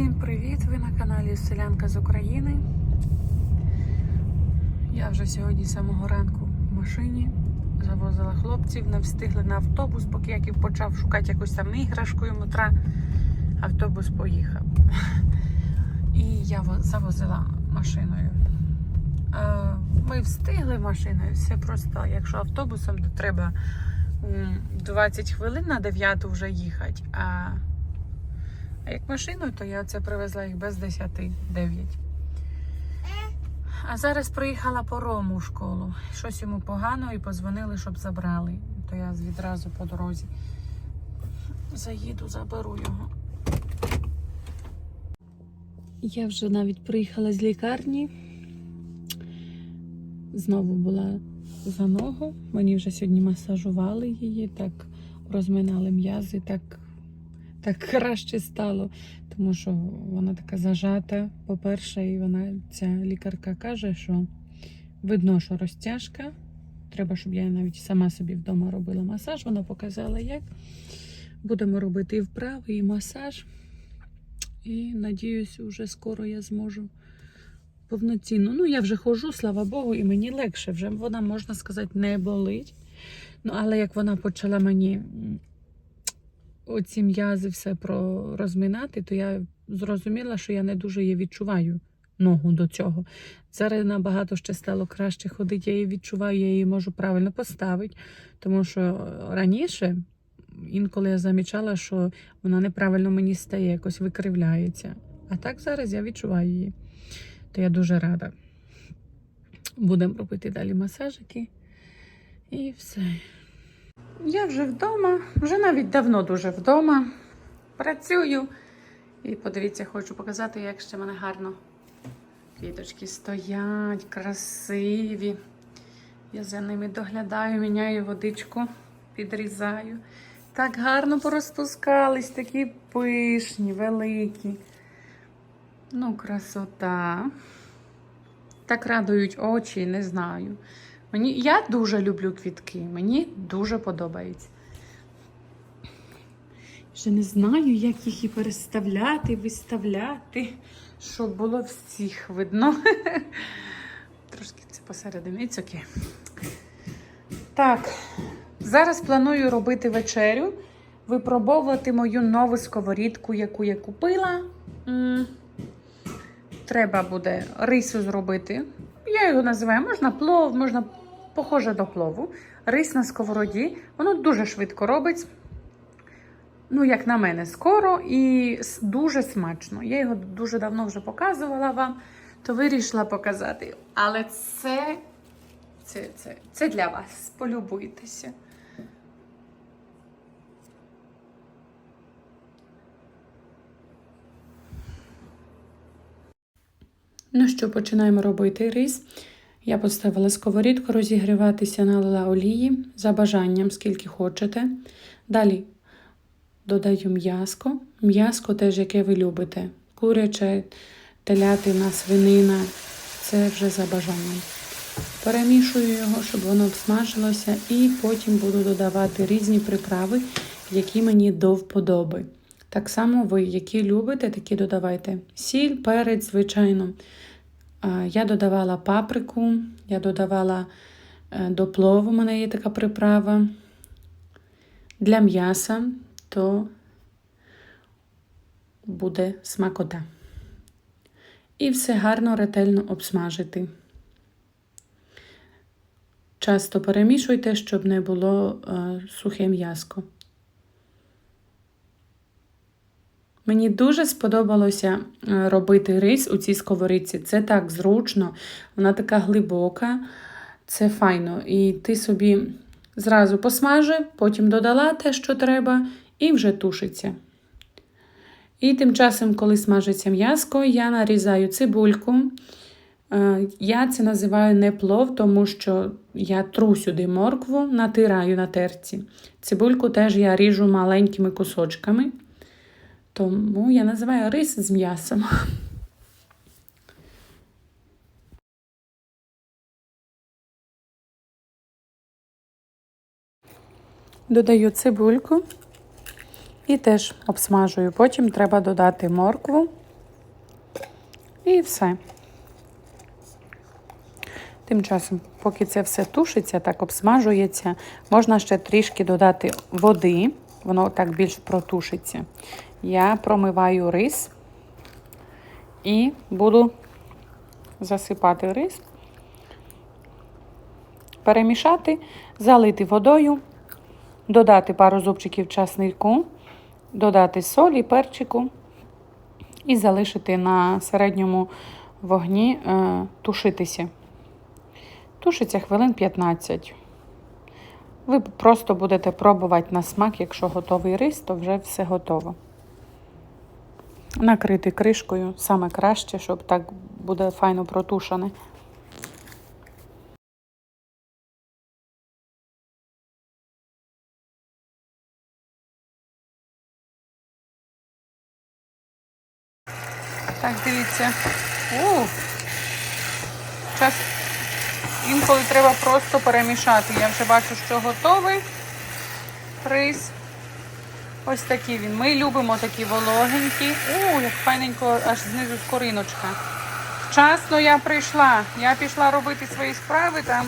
Всім привіт! Ви на каналі Селянка з України. Я вже сьогодні з самого ранку в машині завозила хлопців, не встигли на автобус, поки Яків почав шукати якусь там іграшку йому тра. Автобус поїхав. І я завозила машиною. Е, Ми встигли машиною, все просто, якщо автобусом, то треба 20 хвилин на 9 вже їхати. А як машиною, то я це привезла їх без 10 9. А зараз приїхала по Рому в школу. Щось йому погано і позвонили, щоб забрали. То я відразу по дорозі заїду, заберу його. Я вже навіть приїхала з лікарні. Знову була за ногу. Мені вже сьогодні масажували її, так розминали м'язи, так так краще стало, тому що вона така зажата. По-перше, і вона, ця лікарка каже, що видно, що розтяжка. Треба, щоб я навіть сама собі вдома робила масаж. Вона показала, як. Будемо робити і вправи, і масаж. І надіюсь, вже скоро я зможу повноцінно. Ну, я вже ходжу, слава Богу, і мені легше вже. Вона, можна сказати, не болить. Ну, але як вона почала мені оці м'язи все розминати, то я зрозуміла, що я не дуже її відчуваю ногу до цього. Зараз набагато ще стало краще ходити, я її відчуваю, я її можу правильно поставити, тому що раніше інколи я замічала, що вона неправильно мені стає, якось викривляється. А так зараз я відчуваю її. То я дуже рада. Будемо робити далі масажики. І все. Я вже вдома, вже навіть давно дуже вдома. Працюю. І подивіться, хочу показати, як ще в мене гарно. Квіточки стоять, красиві. Я за ними доглядаю, міняю водичку, підрізаю. Так гарно порозпускались, такі пишні, великі. Ну, красота. Так радують очі, не знаю. Мені, я дуже люблю квітки, мені дуже подобається. Ще не знаю, як їх і переставляти, виставляти, щоб було всіх видно. Трошки це посередині. It's okay. Так, зараз планую робити вечерю, випробовувати мою нову сковорідку, яку я купила. Треба буде рису зробити. Я його називаю, можна плов, можна похоже до плову. Рис на сковороді. Воно дуже швидко робить. Ну, як на мене, скоро і дуже смачно. Я його дуже давно вже показувала вам, то вирішила показати. Але це, це, це, це для вас. Полюбуйтеся. Ну що, починаємо робити рис. Я поставила сковорідку розігріватися, налила олії за бажанням, скільки хочете. Далі додаю м'яско. М'яско теж, яке ви любите. Куряче, телятина, свинина. Це вже за бажанням. Перемішую його, щоб воно обсмажилося, і потім буду додавати різні приправи, які мені до вподоби. Так само ви, які любите, такі додавайте. Сіль, перець, звичайно. Я додавала паприку, я додавала е, до плову, у мене є така приправа. Для м'яса то буде смакота. І все гарно, ретельно обсмажити. Часто перемішуйте, щоб не було е, сухе м'яско. Мені дуже сподобалося е, робити рис у цій сковорідці. Це так зручно, вона така глибока, це файно. І ти собі зразу посмажив, потім додала те, що треба, і вже тушиться. І тим часом, коли смажиться м'яско, я нарізаю цибульку. Е, Я це називаю не плов, тому що я тру сюди моркву, натираю на терці. Цибульку теж я ріжу маленькими кусочками. Тому я називаю рис з м'ясом. Додаю цибульку і теж обсмажую. Потім треба додати моркву І все. Тим часом, поки це все тушиться, так обсмажується, можна ще трішки додати води, воно так більш протушиться. Я промиваю рис і буду засипати рис, перемішати, залити водою, додати пару зубчиків часнику, додати солі, перчику і залишити на середньому вогні е, тушитися. Тушиться хвилин 15. Ви просто будете пробувати на смак, якщо готовий рис, то вже все готово. Накрити кришкою саме краще, щоб так буде файно протушене. Так, дивіться. У, час інколи треба просто перемішати. Я вже бачу, що готовий рис. Ось такий він. Ми любимо такі вологенькі. У, як файненько, аж знизу скориночка. Вчасно я прийшла. Я пішла робити свої справи там.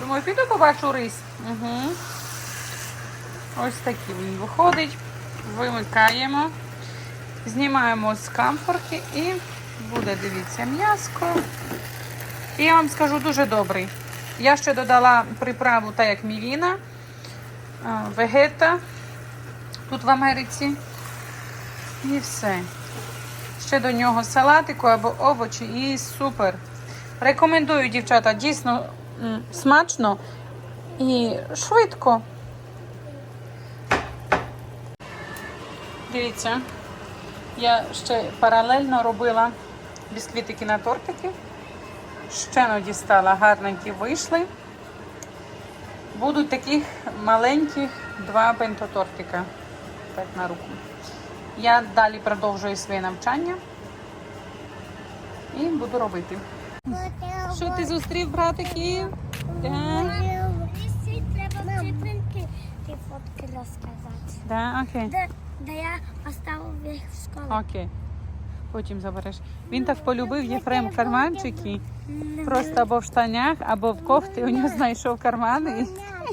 Думаю, піду побачу рис. Угу. Ось такий він виходить. Вимикаємо. Знімаємо з камфорки і буде, дивіться, м'яско. І я вам скажу дуже добрий. Я ще додала приправу, та як мівіна, вегета тут в Америці. І все. Ще до нього салатику або овочі і супер. Рекомендую, дівчата, дійсно смачно і швидко. Дивіться. Я ще паралельно робила бісквітики на тортики. Ще дістала, гарненькі вийшли. Будуть таких маленьких два бентотортика. Так на руку. Я далі продовжую своє навчання і буду робити. Що ти зустрів, братиків? Ті фотки розказати. Да, окей. Де, де я поставив їх в школу. Окей. Потім забереш. Він так полюбив Єфрем карманчики. Просто або в штанях, або в кофті. У нього знайшов кармани.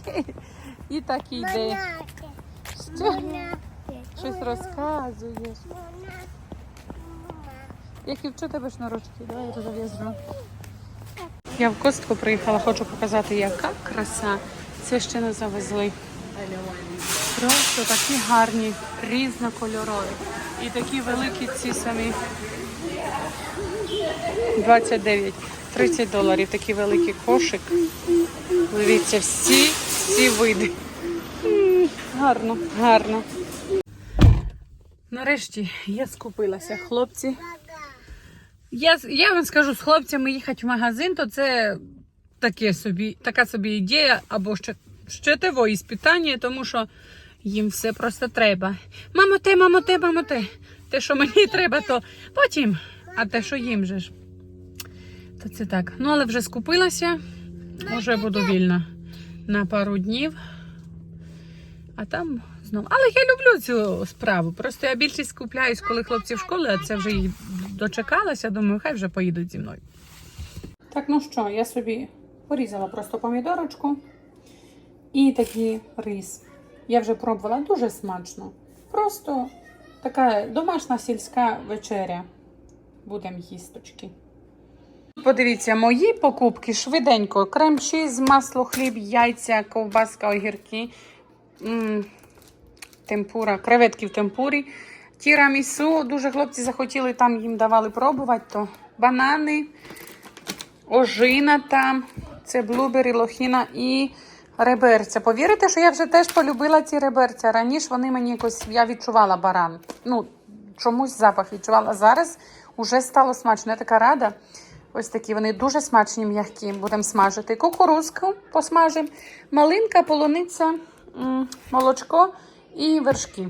І так і йде. Що? Щось розказуєш. Які вчу тебе шнурочки? Давай я зав'язну. Я в костку приїхала, хочу показати, яка краса. Це ще не завезли. Просто такі гарні, різнокольорові. І такі великі ці самі. 29, 30 доларів. Такий великий кошик. Дивіться, всі, всі види. Гарно, гарно. Нарешті я скупилася, хлопці. Я, я вам скажу, з хлопцями їхати в магазин, то це таке собі, така собі ідея, або ще, ще того іспитання, тому що їм все просто треба. Мамо, те, мамо, те, мамо, те. Те, що мені треба, то потім, а те, що їм же ж. То це так. Ну, але вже скупилася, вже буду вільна на пару днів. А там знову. Але я люблю цю справу. Просто я більшість скупляюсь, коли хлопці в школі, а це вже їх дочекалася. Думаю, хай вже поїдуть зі мною. Так, ну що, я собі порізала просто помідорочку і такий рис. Я вже пробувала дуже смачно. Просто така домашня сільська вечеря. Будемо їсточки. Подивіться, мої покупки швиденько. Крем чіз, масло, хліб, яйця, ковбаска, огірки, темпура, креветки в темпурі. Тірамісу, дуже хлопці захотіли, там їм давали пробувати, то банани, ожина там, це блубері, лохіна і реберця. Повірите, що я вже теж полюбила ці реберця. Раніше вони мені якось, я відчувала баран. Ну, чомусь запах відчувала. Зараз уже стало смачно. Я така рада. Ось такі вони дуже смачні, м'які. Будемо смажити. Кукурузку посмажимо, малинка, полуниця, молочко і вершки.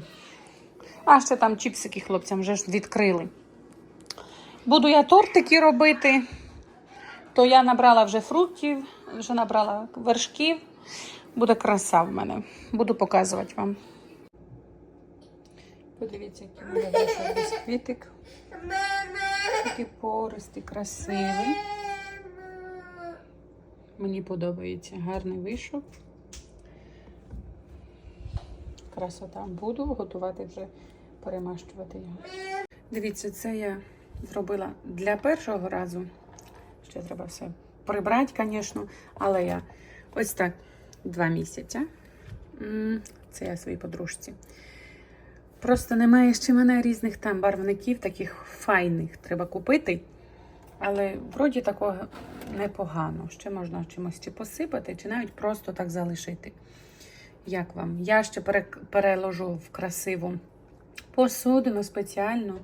А ще там чіпсики хлопцям вже ж відкрили. Буду я тортики робити, то я набрала вже фруктів, вже набрала вершків. Буде краса в мене. Буду показувати вам. Подивіться, який вийшов бісквітик. Такий пористий, красивий. Мені подобається. Гарний вийшов. Красота. Буду готувати вже перемащувати його. Дивіться, це я зробила для першого разу. Ще треба все прибрати, звісно. Але я ось так два місяці. Це я своїй подружці. Просто немає ще мене різних там барвників, таких файних треба купити. Але вроді такого непогано. Ще можна чимось чи посипати, чи навіть просто так залишити. Як вам? Я ще переложу в красиву посудину спеціально.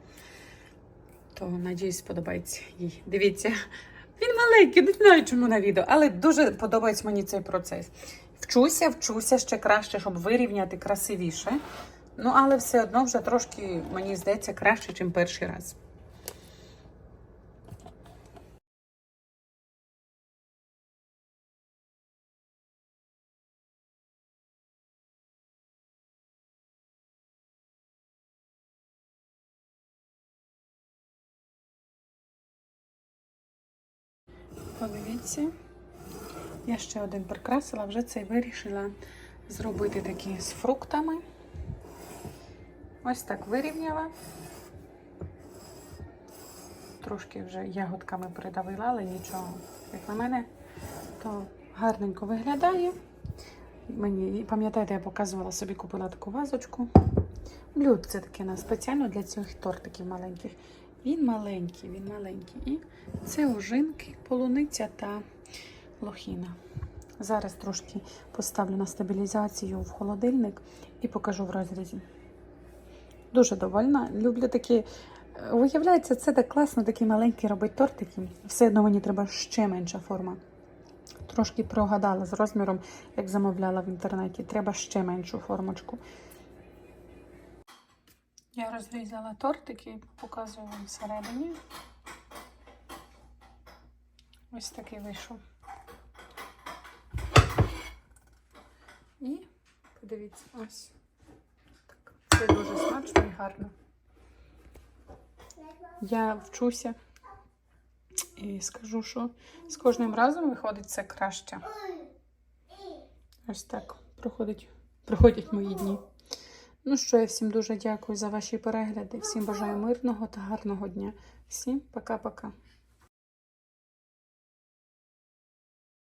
То, надіюсь, сподобається їй. Дивіться, він маленький, не знаю, чому на відео, але дуже подобається мені цей процес. Вчуся, вчуся ще краще, щоб вирівняти красивіше. Ну, але все одно вже трошки, мені здається, краще, ніж перший раз. Подивіться, я ще один прикрасила, вже цей вирішила зробити такі з фруктами. Ось так вирівняла. Трошки вже ягодками придавила, але нічого. Як на мене, то гарненько виглядає. Мені, пам'ятаєте, я показувала собі, купила таку вазочку. Блюдце таке на спеціально для цих тортиків маленьких. Він маленький, він маленький. І це ожинки, полуниця та лохіна. Зараз трошки поставлю на стабілізацію в холодильник і покажу в розрізі. Дуже довольна. Люблю такі. е, Виявляється, це так класно, такі маленькі робити тортики. Все одно мені треба ще менша форма. Трошки прогадала з розміром, як замовляла в інтернеті. Треба ще меншу формочку. Я розрізала тортики, показую вам всередині. Ось такий вийшов. І подивіться, ось. Так. Це дуже гарно. Я вчуся і скажу, що з кожним разом виходить це краще. Ось так проходить, проходять мої дні. Ну що, я всім дуже дякую за ваші перегляди. Всім бажаю мирного та гарного дня. Всім пока-пока.